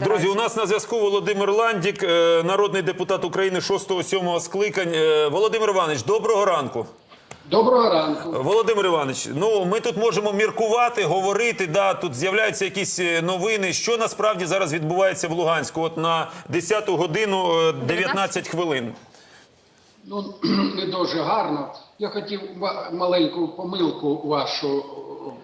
Друзі, у нас на зв'язку Володимир Ландік, е, народний депутат України 6-7 скликань. Е, Володимир Іванович, доброго ранку. Доброго ранку. Володимир Іванович, ну ми тут можемо міркувати, говорити. Да, тут з'являються якісь е, новини. Що насправді зараз відбувається в Луганську? От на 10 годину е, 19 хвилин. Ну не дуже гарно. Я хотів маленьку помилку вашу,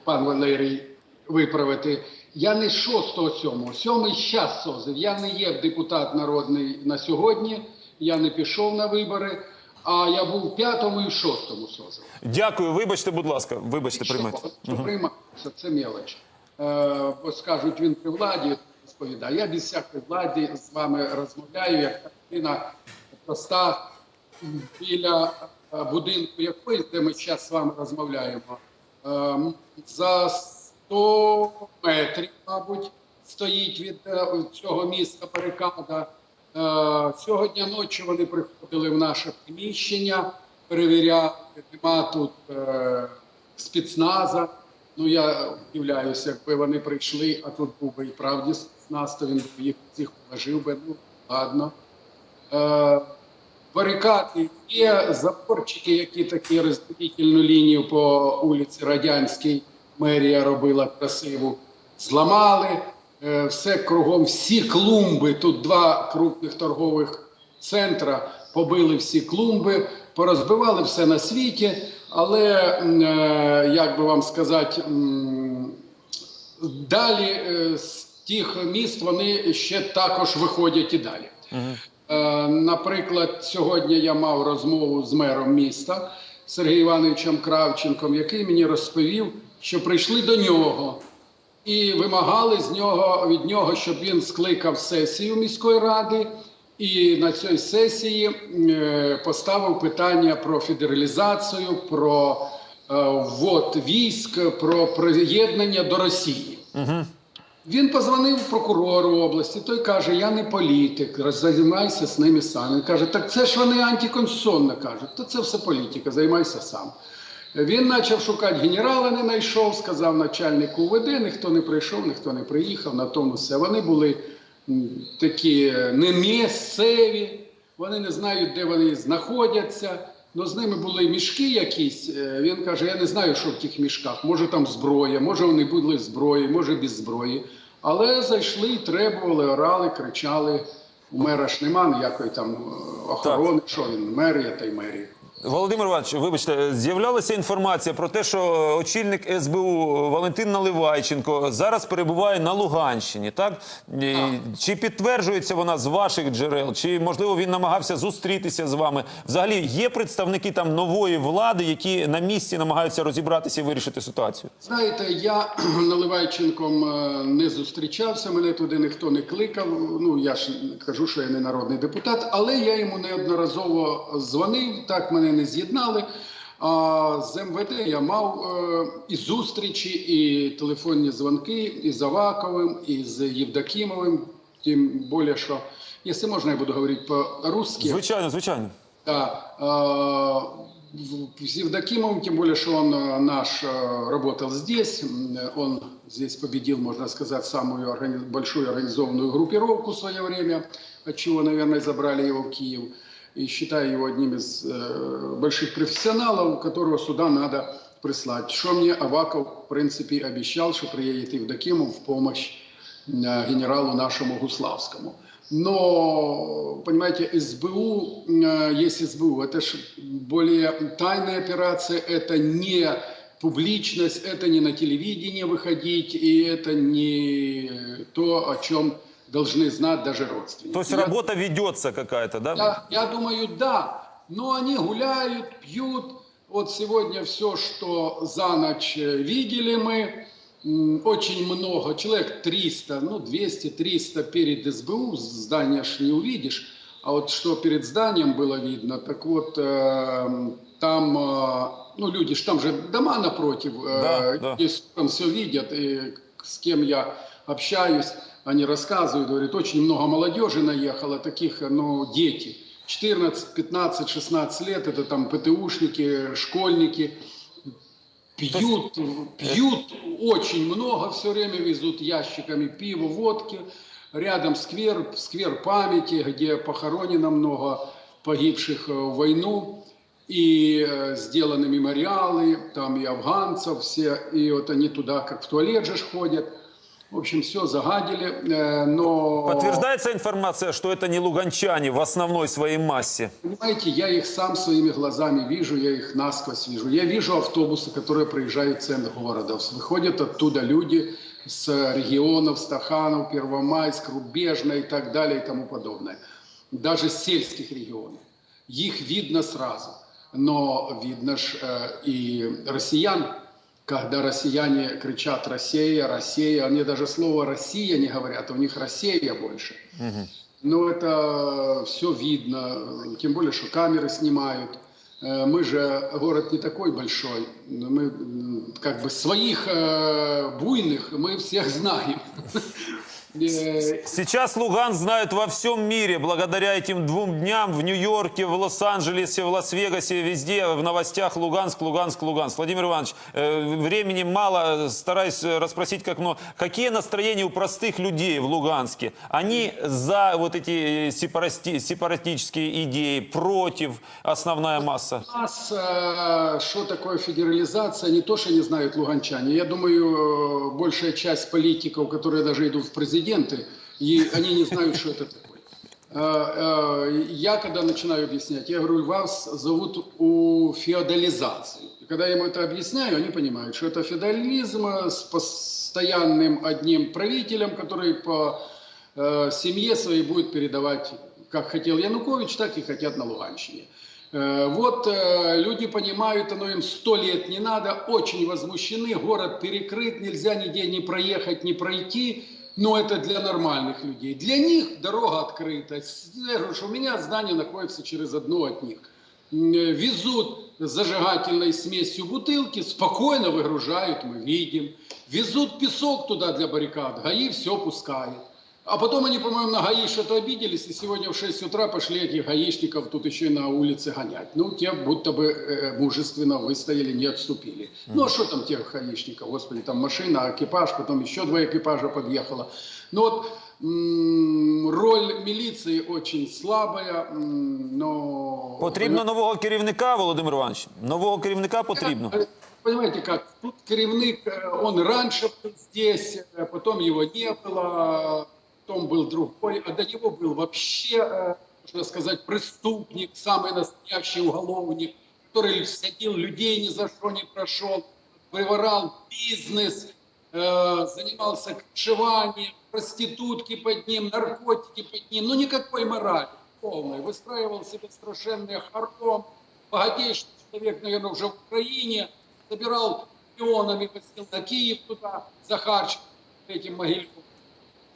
пан Валерій, виправити. Я не 6-го, 7-го. Сьомий час созив. Я не є депутат народний на сьогодні. Я не пішов на вибори, а я був в п'ятому і в шостому созив. Дякую, вибачте, будь ласка. Вибачте, приймайте. Що, що це мелоч. Е, бо скажуть, він при владі розповідає. Я без всякої влади з вами розмовляю, як людина проста біля е, будинку якоїсь, де ми зараз з вами розмовляємо. Е, за 100 метрів, мабуть, стоїть від е, цього міста барикада. Е, Сьогодні ночі вони приходили в наше приміщення, перевіряли, нема тут е, спецназа. Ну я удивляюся, якби вони прийшли, а тут був би і правді спецназ, то він їх всіх положив би. Ну ладно. Барикади є, заборчики, які такі розділительну лінію по вулиці Радянській мерія робила красиву, зламали. Е, все кругом, всі клумби. Тут два крупних торгових центра побили всі клумби, порозбивали все на світі, але е, як би вам сказати, далі е, з тих міст вони ще також виходять і далі. Е, Наприклад, сьогодні я мав розмову з мером міста Сергієм Івановичем Кравченком, який мені розповів, що прийшли до нього і вимагали з нього від нього, щоб він скликав сесію міської ради. І на цій сесії е, поставив питання про федералізацію, про е, ввод військ, про приєднання до Росії. Він позвонив прокурору області, той каже: Я не політик, займайся з ними сам. Він каже, так це ж вони антиконституційно кажуть, то це все політика, займайся сам. Він почав шукати генерала, не знайшов, сказав начальнику УВД, ніхто не прийшов, ніхто не приїхав, на тому все. Вони були такі е, не місцеві, вони не знають, де вони знаходяться. Ну, з ними були мішки якісь. Е, Він каже: я не знаю, що в тих мішках. Може там зброя, може вони були зброї, може без зброї. Але зайшли і требували, орали, кричали. У мера ж нема ніякої там е, охорони, що він, мерія та й мерія. Володимир Іванович, вибачте, з'являлася інформація про те, що очільник СБУ Валентин Наливайченко зараз перебуває на Луганщині. Так чи підтверджується вона з ваших джерел, чи можливо він намагався зустрітися з вами? Взагалі є представники там нової влади, які на місці намагаються розібратися і вирішити ситуацію? Знаєте, я Наливайченком е, не зустрічався, мене туди ніхто не кликав. Ну я ж кажу, що я не народний депутат, але я йому неодноразово дзвонив, так мене не з'єднали. А з МВД я мав е, і зустрічі, і телефонні дзвонки і з Аваковим, і з Євдокімовим. Тим більше, що, якщо можна, я буду говорити по-русски. Звичайно, звичайно. Да. э, в- С Евдокимовым, тем более, что он э, наш э, работал здесь, м, он здесь победил, можно сказать, самую органи- большую организованную группировку в свое время, от чего, наверное, забрали его в Киев. И считаю его одним из э, больших профессионалов, которого сюда надо прислать. Что мне Аваков, в принципе, обещал, что приедет Евдокимов в помощь э, генералу нашему Гуславскому. Но, понимаете, СБУ, э, есть СБУ, это же более тайная операция, это не публичность, это не на телевидении выходить, и это не то, о чем должны знать даже родственники. То есть Я- работа ведется какая-то, да? я, я думаю, да. Но они гуляют, пьют. Вот сегодня все, что за ночь э, видели мы, очень много, человек 300, ну 200, 300 перед СБУ, здания ж не увидишь. А вот что перед зданием было видно, так вот э, там, э, ну люди ж там же дома напротив, Да, да. там все видят, и с кем я общаюсь, они рассказывают, говорят, очень много молодежи наехало, таких, ну, дети. 14, 15, 16 лет, это там ПТУшники, школьники. Пьют, пьют очень много, все время везут ящиками пива, водки. Рядом сквер, сквер памяти, где похоронено много погибших э, в войну. И э, сделаны мемориалы, там и афганцев все, и вот они туда как в туалет же ходят. В общем, все загадили, э, но... Подтверждается информация, что это не луганчане в основной своей массе? Понимаете, я их сам своими глазами вижу, я их насквозь вижу. Я вижу автобусы, которые проезжают в центр города. Выходят оттуда люди с регионов, Стаханов, Первомайск, Рубежна и так далее и тому подобное. Даже с сельских регионов. Их видно сразу. Но видно ж э, и россиян, когда россияне кричат «Россия, Россия», они даже слово «Россия» не говорят, у них «Россия» больше. Но это все видно, тем более, что камеры снимают. Э, Мы же город не такой большой, мы как бы своих э, буйных мы всех знаем. Э, Сейчас Луган знают во всем мире благодаря этим двум дням в Нью-Йорке, в Лос-Анджелесе, в Лас-Вегасе, везде в новостях Луганск, Луганск, Луганск. Владимир Иванович, э, времени мало, стараюсь э, расспросить как много. Какие настроения у простых людей в Луганске? Они за вот эти сепарасти- сепаратические идеи, против основная масса? У нас, э, что такое федерализация, не то, что не знают луганчане. Я думаю, э, большая часть политиков, которые даже идут в президенты, и они не знают, что это такое. Э, э, Я, когда начинаю объяснять, я говорю, вас зовут у феодализации. И когда я им это объясняю, они понимают, что это феодализм с постоянным одним правителем, который по э, семье своей будет передавать, как хотел Янукович, так и хотят на Луганщине. Вот люди понимают, оно им сто лет не надо, очень возмущены, город перекрыт, нельзя нигде не проехать, не пройти, но это для нормальных людей. Для них дорога открыта. У меня здание находится через одно от них. Э, Везут зажигательной смесью бутылки, спокойно выгружают, мы видим. Везут песок туда для баррикад, ГАИ все пускает. А потом они, по-моему, на ГАИ что-то обиделись, и сегодня в 6 утра пошли этих гаишников тут еще и на улице гонять. Ну, те будто бы э, мужественно выстояли, не отступили. Ну, а что там тех гаишников? Господи, там машина, экипаж, потом еще два экипажа подъехало. Ну, вот м, роль милиции очень слабая, м, но... Потрібно нового керівника, Володимир Іванович. Нового керівника потрібно. Э, Понимаете как, тут керевник, э, он раньше был здесь, э, потом его не было, потом был другой, а до него был вообще, э, можно сказать, преступник, самый настоящий уголовник, который садил людей ни за что не прошел, выворал бизнес, э, занимался крышеванием, проститутки под ним, наркотики под ним, ну никакой морали полной. Выстраивал себе страшенный хором, богатейший человек, наверное, уже в Украине, собирал миллионами, возил на Киев туда, Захарченко, этим могильком.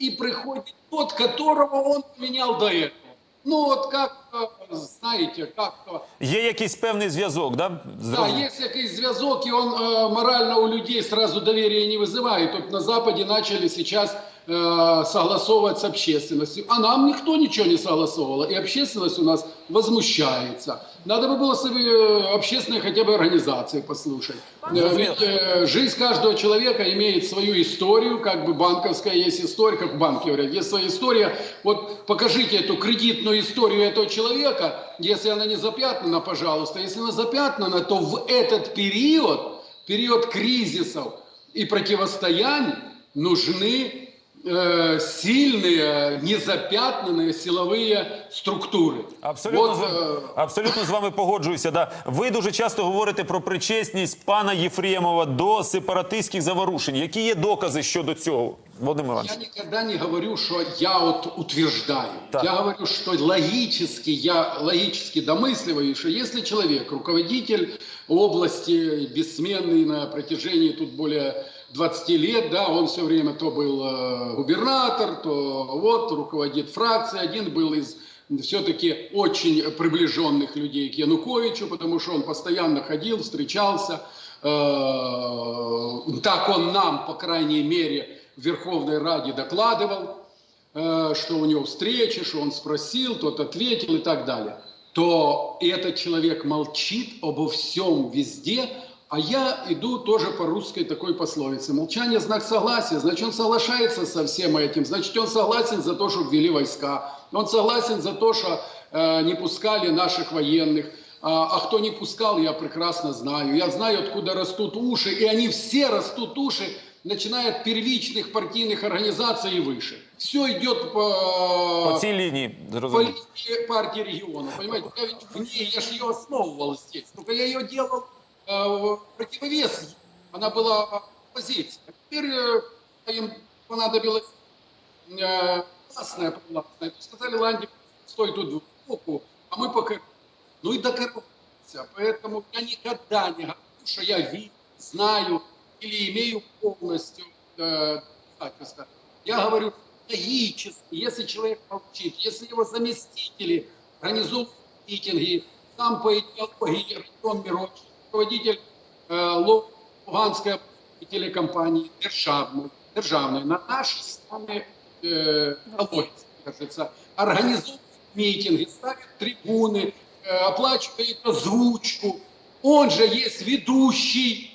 И приходит тот, которого он поменял до этого. Ну вот как, э, знаете, как-то Є якийсь певний зв'язок, да? да, Зрозуміло. есть якийсь зв'язок, и он э, морально у людей сразу доверия не вызывает. Вот на Западе начали сейчас э, согласовывать с общественностью. А нам никто ничего не согласовывал. И общественность у нас возмущается. Надо бы было э, общественные хотя бы организации послушать. Э, Ведь э, жизнь каждого человека имеет свою историю, как бы банковская есть история, как в банке говорят, есть своя история. Вот покажите эту кредитную историю этого человека, если она не запятнана, пожалуйста. Если она запятнана, то в этот период, период кризисов и противостояний нужны э, сильные, незапятнанные силовые структури. Абсолютно, Вот, з, э, абсолютно з вами погоджуюся. Да. Ви дуже часто говорите про причесність пана Єфремова до сепаратистських заворушень. Які є докази щодо цього, Володимир Іванович? Я никогда не говорю, что я вот утверждаю. Так. Я говорю, что логически, я логически домысливаю, что если человек, руководитель области, бессменный на протяжении тут более 20 лет, да, он все время то был э, губернатор, то вот руководит фракцией, один был из все-таки очень приближенных людей к Януковичу, потому что он постоянно ходил, встречался. Э, Так он нам, по крайней мере, в Верховной Раде докладывал, э, что у него встреча, что он спросил, тот ответил и так далее, то этот человек молчит обо всем везде, А я иду тоже по русской такой пословице. Молчание – знак согласия. Значит, он соглашается со всем этим. Значит, он согласен за то, что ввели войска. Он согласен за то, что э, не пускали наших военных. А, а кто не пускал, я прекрасно знаю. Я знаю, откуда растут уши. И они все растут уши, начиная от первичных партийных организаций и выше. Все идет по, По цій лінії, по зрозуміло. линии партии региона. Понимаете, я ведь в ней, я же ее основывал здесь. Только я ее делал э, в противовес. ей. Она была оппозиция. А теперь э, им понадобилось э, классная классная. То Сказали, Ланди, стой тут сбоку, а мы пока... Ну и докопался. Поэтому я никогда не говорю, что я вижу, знаю или имею полностью э. Я говорю логически, если человек молчит, если его заместители организуют митинги, сам по идеологии Антон Мироч, руководитель э, Луганской телекомпании державной, державной на наши самые э, налоги, кажется, организуют митинги, ставят трибуны, э, оплачивает озвучку. Он же есть ведущий,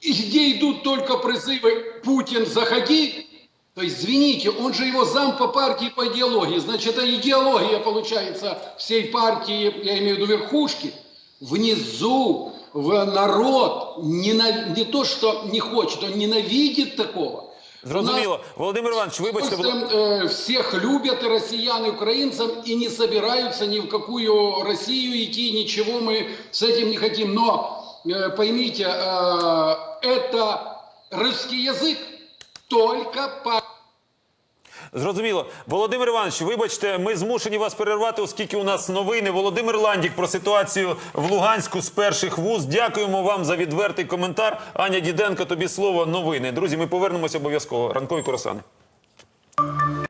и где идут только призывы «Путин, заходи», то есть, извините, он же его зам по партии по идеологии. Значит, это идеология, получается, всей партии, я имею в виду верхушки. Внизу в народ нена- не то, что не хочет, он ненавидит такого. Зрозуміло. Володимир Іванович, вибачте, будь- Э, всех любят и россиян, и украинцев, и не собираются ни в какую Россию идти, ничего мы с этим не хотим. Но э, поймите, э, это русский язык только по Зрозуміло. Володимир Іванович, вибачте, ми змушені вас перервати, оскільки у нас новини. Володимир Ландік про ситуацію в Луганську з перших вуз. Дякуємо вам за відвертий коментар. Аня Діденко, тобі слово новини. Друзі, ми повернемося обов'язково. Ранкові курасани.